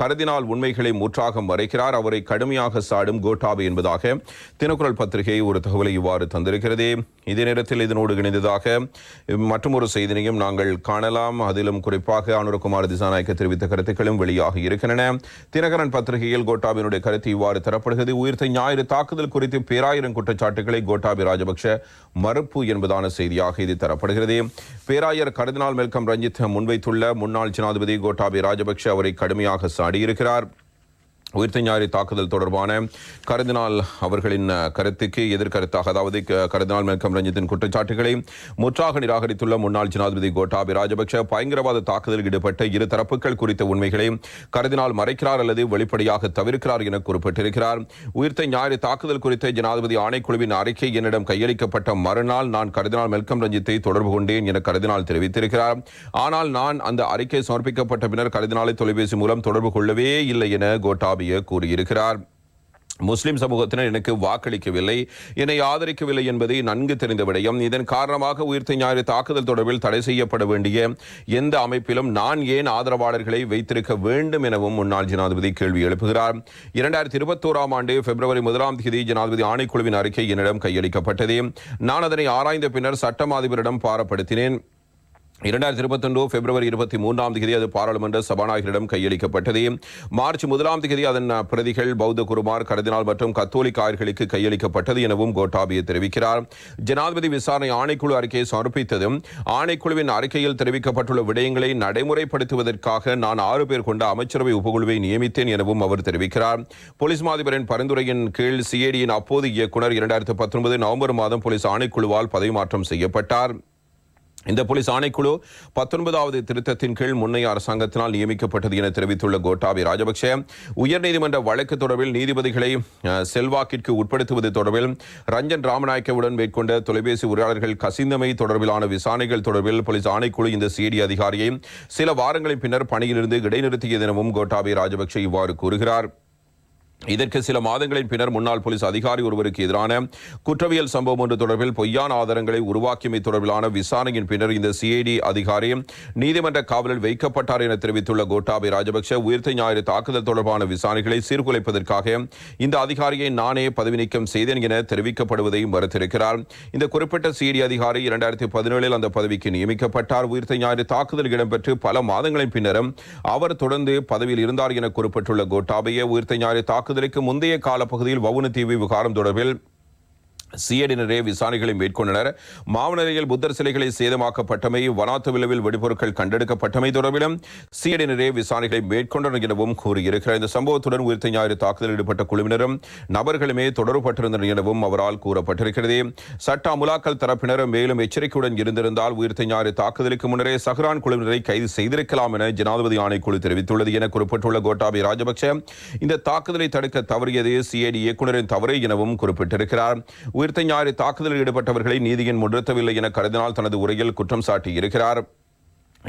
கருதினால் உண்மைகளை முற்றாக மறைக்கிறார் அவரை கடுமையாக சாடும் கோட்டாபே என்பதாக தினக்குரல் பத்திரிகை ஒரு தகவலை இவ்வாறு தந்திருக்கிறது. இதே நேரத்தில் இதனோடு இணைந்ததாக மற்றொரு செய்தியையும் நாங்கள் காணலாம். அதிலும் குறிப்பாக அனுரகுமார் திசாநாயக்க தெரிவித்த கருத்துக்களும் வெளியாக இருக்கின்றன. தினகரன் பத்திரிகையில் கோட்டாபினுடைய கருத்து இவ்வாறு தரப்படுகிறது. உயிர்த்த ஞாயிறு தாக்குதல் குறித்து பேராயிரம் குற்றச்சாட்டுகளை கோட்டாபி ராஜபக்ஷ மறுப்பு என்பதான செய்தியாக இது தரப்படுகிறது. பேராயர் கர்தினால் மெல்கம் ரஞ்சித் முன்வைத்துள்ள முன்னாள் ஜனாதிபதி கோட்டாபி ராஜபக்ஷ அவரை கடுமையாக சாடியிருக்கிறார். உயிர்த்த ஞாயிறு தாக்குதல் தொடர்பான கருதினால் அவர்களின் கருத்துக்கு எதிர்கருத்தாக அதாவது க- கருதினால் மெல்கம் ரஞ்சித்தின் குற்றச்சாட்டுகளை முற்றாக நிராகரித்துள்ள முன்னாள் ஜனாதிபதி கோட்டாபி ராஜபக்ஷ பயங்கரவாத தாக்குதலில் ஈடுபட்ட இரு தரப்புகள் குறித்த உண்மைகளை கருதினால் மறைக்கிறார் அல்லது வெளிப்படையாக தவிர்க்கிறார் என குறிப்பிட்டிருக்கிறார். உயிர்த்த ஞாயிறு தாக்குதல் குறித்த ஜனாதிபதி ஆணைக்குழுவின் அறிக்கை என்னிடம் கையளிக்கப்பட்ட மறுநாள் நான் கருதினால் மெல்கம் ரஞ்சித்தை தொடர்பு கொண்டேன் என கருதினால் தெரிவித்திருக்கிறார். ஆனால் நான் அந்த அறிக்கை சமர்ப்பிக்கப்பட்ட பின்னர் கருதினாலை தொலைபேசி மூலம் தொடர்பு கொள்ளவே இல்லை என கோட்டாபிய கூறியிருக்கிறார். முஸ்லிம் சமூகத்தினர் எனக்கு வாக்களிக்கவில்லை. என்னை ஆதரிக்கவில்லை என்பதை நன்கு தெரிந்த விடயம். இதன் காரணமாக உயிர்த்த ஞாயிறு தாக்குதல் தொடர்பில் தடை செய்யப்பட வேண்டிய எந்த அமைப்பிலும் நான் ஏன் ஆதரவாளர்களை வைத்திருக்க வேண்டும் எனவும் முன்னாள் ஜனாதிபதி கேள்வி எழுப்புகிறார். இரண்டாயிரத்தி இருபத்தோராம் ஆண்டு பிப்ரவரி முதலாம் தேதி ஜனாதிபதி ஆணைக்குழுவின் அறிக்கை என்னிடம் கையளிக்கப்பட்டது. நான் அதனை ஆராய்ந்த பின்னர் சட்டமாதிபரிடம் பாரப்படுத்தினேன். இரண்டாயிரத்தி இருபத்தொன்று பிப்ரவரி இருபத்தி மூன்றாம் தேதி அது பாராளுமன்ற சபாநாயகரிடம் கையளிக்கப்பட்டது. மார்ச் முதலாம் தேதி அதன் பிரதிகள் பௌத்த குருமார் கருதினால் மற்றும் கத்தோலிக்க ஆயர்களுக்கு கையளிக்கப்பட்டது எனவும் கோட்டாபிய தெரிவிக்கிறார். ஜனாதிபதி விசாரணை ஆணைக்குழு அறிக்கையை சமர்ப்பித்ததும் ஆணைக்குழுவின் அறிக்கையில் தெரிவிக்கப்பட்டுள்ள விடயங்களை நடைமுறைப்படுத்துவதற்காக நான் ஆறு பேர் கொண்ட அமைச்சரவை உபகுழுவை நியமித்தேன் எனவும் அவர் தெரிவிக்கிறார். போலீஸ் மாதிபரின் பரிந்துரையின் கீழ் சிஏடியின் அப்போது இயக்குனர் இரண்டாயிரத்து பத்தொன்பது நவம்பர் மாதம் போலீஸ் ஆணைக்குழுவால் பதவி மாற்றம் செய்யப்பட்டார். இந்த போலீஸ் ஆணைக்குழு பத்தொன்பதாவது திருத்தத்தின் கீழ் முன்னைய அரசாங்கத்தினால் நியமிக்கப்பட்டது என தெரிவித்துள்ள கோட்டாபி ராஜபக்ஷ உயர்நீதிமன்ற வழக்கு தொடர்பில் நீதிபதிகளை செல்வாக்கிற்கு உட்படுத்துவது தொடர்பில் ரஞ்சன் ராமநாயக்கவுடன் மேற்கொண்ட தொலைபேசி உரையாடல்கள் கசிந்தமை தொடர்பிலான விசாரணைகள் தொடர்பில் போலீஸ் ஆணைக்குழு இந்த சிஐடி அதிகாரியை சில வாரங்களின் பின்னர் பணியிலிருந்து இடைநிறுத்திய தினமும் கோட்டாபி ராஜபக்ஷ இவ்வாறு கூறுகிறார். இதற்கு சில மாதங்களின் பின்னர் முன்னாள் போலீஸ் அதிகாரி ஒருவருக்கு எதிரான குற்றவியல் சம்பவம் ஒன்று தொடர்பில் பொய்யான ஆதாரங்களை உருவாக்கியமை தொடர்பிலான விசாரணையின் பின்னர் இந்த சிஐடி அதிகாரி நீதிமன்ற காவலில் வைக்கப்பட்டார் என தெரிவித்துள்ள கோட்டாபே ராஜபக்ஷ உயிர்த்த ஞாயிறு தாக்குதல் தொடர்பான விசாரணைகளை சீர்குலைப்பதற்காக இந்த அதிகாரியை நானே பதவி நீக்கம் செய்தேன் என தெரிவிக்கப்படுவதை மறுத்திருக்கிறார். இந்த குறிப்பிட்ட சிஐடி அதிகாரி இரண்டாயிரத்தி பதினேழில் அந்த பதவிக்கு நியமிக்கப்பட்டார். உயிர்த்த ஞாயிறு தாக்குதல் இடம்பெற்று பல மாதங்களின் பின்னரும் அவர் தொடர்ந்து பதவியில் இருந்தார் என குறிப்பிட்டுள்ள கோட்டாபய உயிர்த்த ஞாயிறு தாக்குதல் தாக்குதலுக்கு முந்தைய காலப்பகுதியில் வவுனதீவு விகாரம் தொடர்பில் சிஐடியினரே விசாரணைகளை மேற்கொண்டனர். மாவனரையில் புத்தர் சிலைகளை சேதமாக்கப்பட்டமை வனாத்து விளைவில் வெடிபொருட்கள் கண்டெடுக்கப்பட்டமை தொடர்பிலும் சிஐடியினரே விசாரணைகளை மேற்கொண்டனர் எனவும் கூறியிருக்கிறார். இந்த சம்பவத்துடன் உயிர்த்த ஞாயிறு தாக்குதலில் ஈடுபட்ட குழுவினரும் நபர்களுமே தொடர்பட்டிருந்தனர் எனவும் அவரால் கூறப்பட்டிருக்கிறது. சட்ட அமுலாக்கல் தரப்பினர் மேலும் எச்சரிக்கையுடன் இருந்திருந்தால் உயிர்த்த ஞாயிறு தாக்குதலுக்கு முன்னரே சஹ்ரான் குழுவினரை கைது செய்திருக்கலாம் என ஜனாதிபதி ஆணைக்குழு தெரிவித்துள்ளது என குறிப்பிட்டுள்ள கோட்டாபி ராஜபக்ஷ இந்த தாக்குதலை தடுக்க தவறியது சிஐடி இயக்குநரின் தவறு எனவும் குறிப்பிட்டிருக்கிறார். உயிர்த்த ஞாயிறு தாக்குதலில் ஈடுபட்டவர்களை நீதியின் முன்னிறுத்தவில்லை என கருதினால் தனது உரையில் குற்றம் சாட்டியிருக்கிறார்.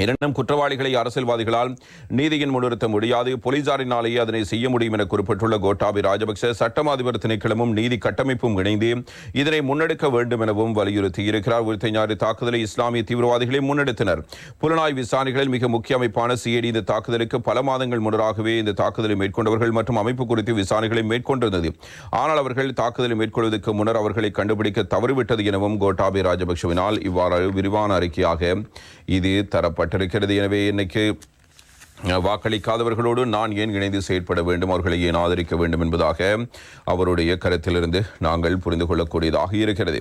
இரண்டும் குற்றவாளிகளை அரசியல்வாதிகளால் நீதியின் முன்னிறுத்த முடியாது. போலீசாரினாலேயே அதனை செய்ய முடியும் என குறிப்பிட்டுள்ள கோட்டாபி ராஜபக்ச சட்டம் அதிபர் திணைக்களமும் நீதி கட்டமைப்பும் இணைந்து இதனை முன்னெடுக்க வேண்டும் எனவும் வலியுறுத்தியிருக்கிறார் உயிர்த்த ஞாயிறு தாக்குதலை இஸ்லாமிய தீவிரவாதிகளை முன்னெடுத்தனர். புலனாய்வு விசாரணைகளில் மிக முக்கிய அமைப்பான சிஐடி இந்த தாக்குதலுக்கு பல மாதங்கள் முன்னராகவே இந்த தாக்குதலை மேற்கொண்டவர்கள் மற்றும் அமைப்பு குறித்து விசாரணைகளை மேற்கொண்டிருந்தது. ஆனால் அவர்கள் தாக்குதலை மேற்கொள்வதற்கு முன்னர் அவர்களை கண்டுபிடிக்க தவறிவிட்டது எனவும் கோட்டாபி ராஜபக்சவினால் இவ்வாறு விரிவான அறிக்கையாக இது தரப்பட்டிருக்கிறது எனவே இன்னைக்கு வாக்களிக்காதவர்களோடு நான் ஏன் இணைந்து செயற்பட வேண்டும்? அவர்களை ஏன் ஆதரிக்க வேண்டும் என்பதாக அவருடைய கருத்திலிருந்து நாங்கள் புரிந்து கொள்ளக்கூடியதாக இருக்கிறது.